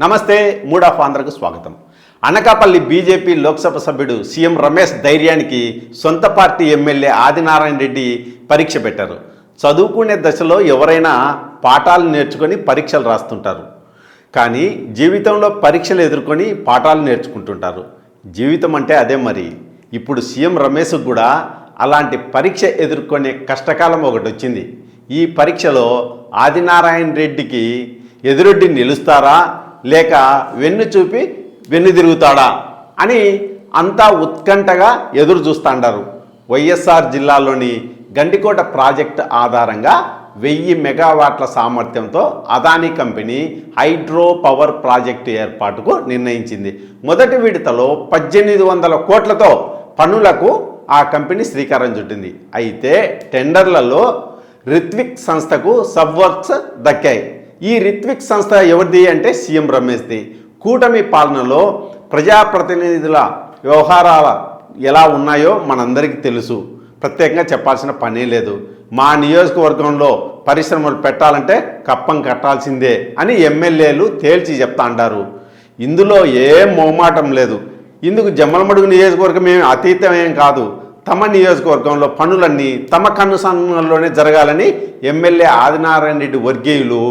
నమస్తే mood of ఆంధ్రకు స్వాగతం. Anakapalli BJP Lok Sabha సభ్యుడు సీఎం రమేష్ ధైర్యానికి సొంత పార్టీ ఎమ్మెల్యే ఆదినారాయణ రెడ్డి పరీక్ష పెట్టారు. చదువుకునే దశలో ఎవరైనా పాఠాలు నేర్చుకొని పరీక్షలు రాస్తుంటారు. కానీ జీవితంలో పరీక్షలు ఎదుర్కొని పాఠాలు నేర్చుకుంటుంటారు. జీవితం అంటే అదే మరి. ఇప్పుడు సీఎం రమేష్ కూడా అలాంటి పరీక్ష ఎదుర్కొనే కష్టకాలం ఒకటి వచ్చింది. ఈ పరీక్షలో ఆదినారాయణ రెడ్డికి ఎదురొడ్డి నిలుస్తారా? లేక వెన్ను చూపి వెన్ను తిరుగుతాడా అని అంతా ఉత్కంఠగా ఎదురు చూస్తాండారు. వైఎస్ఆర్ జిల్లాలోని గండికోట ప్రాజెక్టు ఆధారంగా వెయ్యి మెగావాట్ల సామర్థ్యంతో Adani company hydro power project ఏర్పాటుకు నిర్ణయించింది. మొదటి విడతలో పద్దెనిమిది వందల కోట్లతో పనులకు ఆ కంపెనీ శ్రీకారం చుట్టింది. అయితే టెండర్లలో రిత్విక్ సంస్థకు సబ్వర్క్స్ దక్కాయి. ఈ రిత్విక్ సంస్థ ఎవరిది అంటే సీఎం రమేష్ది. కూటమి పాలనలో ప్రజాప్రతినిధుల వ్యవహారాల ఎలా ఉన్నాయో మనందరికీ తెలుసు. ప్రత్యేకంగా చెప్పాల్సిన పనే లేదు. మా నియోజకవర్గంలో పరిశ్రమలు పెట్టాలంటే కప్పం కట్టాల్సిందే అని ఎమ్మెల్యేలు తేల్చి చెప్తా అంటారు. ఇందులో ఏం మొహమాటం లేదు. ఇందుకు జమ్మలమడుగు నియోజకవర్గం ఏమి అతీతమేం కాదు. తమ నియోజకవర్గంలో పనులన్నీ తమ కన్నుసన్నంలోనే జరగాలని ఎమ్మెల్యే ఆదినారాయణ రెడ్డి వర్గీయులు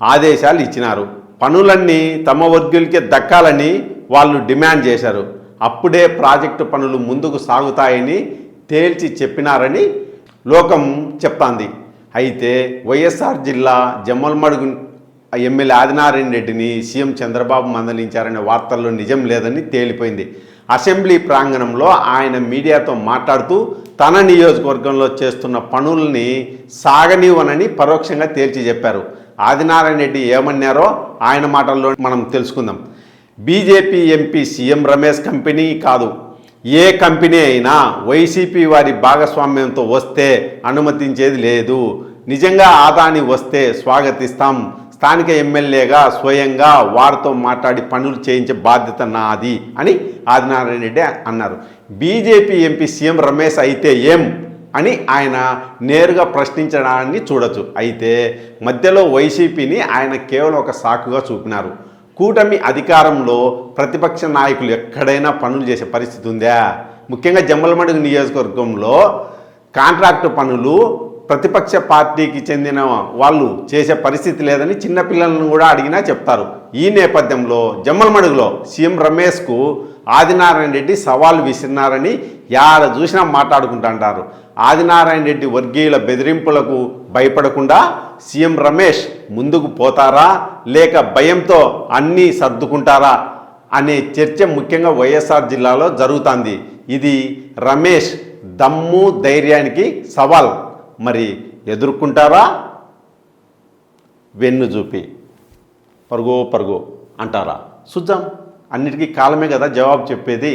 ఆదేశాలు ఇచ్చినారు. పనులన్నీ తమ వర్గులకే దక్కాలని వాళ్ళు డిమాండ్ చేశారు. అప్పుడే ప్రాజెక్టు పనులు ముందుకు సాగుతాయని తేల్చి చెప్పినారని లోకం చెప్తాంది. అయితే వైఎస్ఆర్ జిల్లా జమ్మల్మడుగు ఎమ్మెల్యే ఆదినారాయణ రెడ్డిని సీఎం చంద్రబాబు మందలించారనే వార్తల్లో నిజం లేదని తేలిపోయింది. అసెంబ్లీ ప్రాంగణంలో ఆయన మీడియాతో మాట్లాడుతూ తన నియోజకవర్గంలో చేస్తున్న పనుల్ని సాగనివ్వనని పరోక్షంగా తేల్చి చెప్పారు. ఆదినారాయణ రెడ్డి ఏమన్నారో ఆయన మాటల్లో మనం తెలుసుకుందాం. BJP MP CM Ramesh company కాదు. ఏ కంపెనీ అయినా వైసీపీ వారి భాగస్వామ్యంతో వస్తే అనుమతించేది లేదు. నిజంగా ఆదాని వస్తే స్వాగతిస్తాం. స్థానిక ఎమ్మెల్యేగా స్వయంగా వారితో మాట్లాడి పనులు చేయించే బాధ్యత నాది అని ఆదినారాయణ రెడ్డి అన్నారు. బీజేపీ ఎంపీ సీఎం రమేష్ అయితే ఏం? అని ఆయన నేరుగా ప్రశ్నించడాన్ని చూడొచ్చు. అయితే మధ్యలో వైసీపీని ఆయన కేవలం ఒక సాకుగా చూపినారు. కూటమి అధికారంలో ప్రతిపక్ష నాయకులు ఎక్కడైనా పనులు చేసే పరిస్థితి ఉందా? ముఖ్యంగా జమ్మలమడుగు నియోజకవర్గంలో కాంట్రాక్టు పనులు ప్రతిపక్ష పార్టీకి చెందిన వాళ్ళు చేసే పరిస్థితి లేదని చిన్నపిల్లలను కూడా అడిగినా చెప్తారు. ఈ నేపథ్యంలో జమ్మలమడుగులో సీఎం రమేష్కు ఆదినారాయణ రెడ్డి సవాల్ విసిరినారని యాడ చూసినా మాట్లాడుకుంటుంటారు ఆదినారాయణ రెడ్డి వర్గీయుల బెదిరింపులకు భయపడకుండా సీఎం రమేష్ ముందుకు పోతారా? లేక భయంతో అన్నీ సర్దుకుంటారా? అనే చర్చ ముఖ్యంగా వైఎస్ఆర్ జిల్లాలో జరుగుతుంది. ఇది రమేష్ దమ్ము ధైర్యానికి సవాల్. మరి ఎదుర్కొంటారా? వెన్ను చూపి. పరుగో పరుగో అంటారా? చూద్దాం. అన్నిటికీ కాలమే కదా జవాబు చెప్పేది.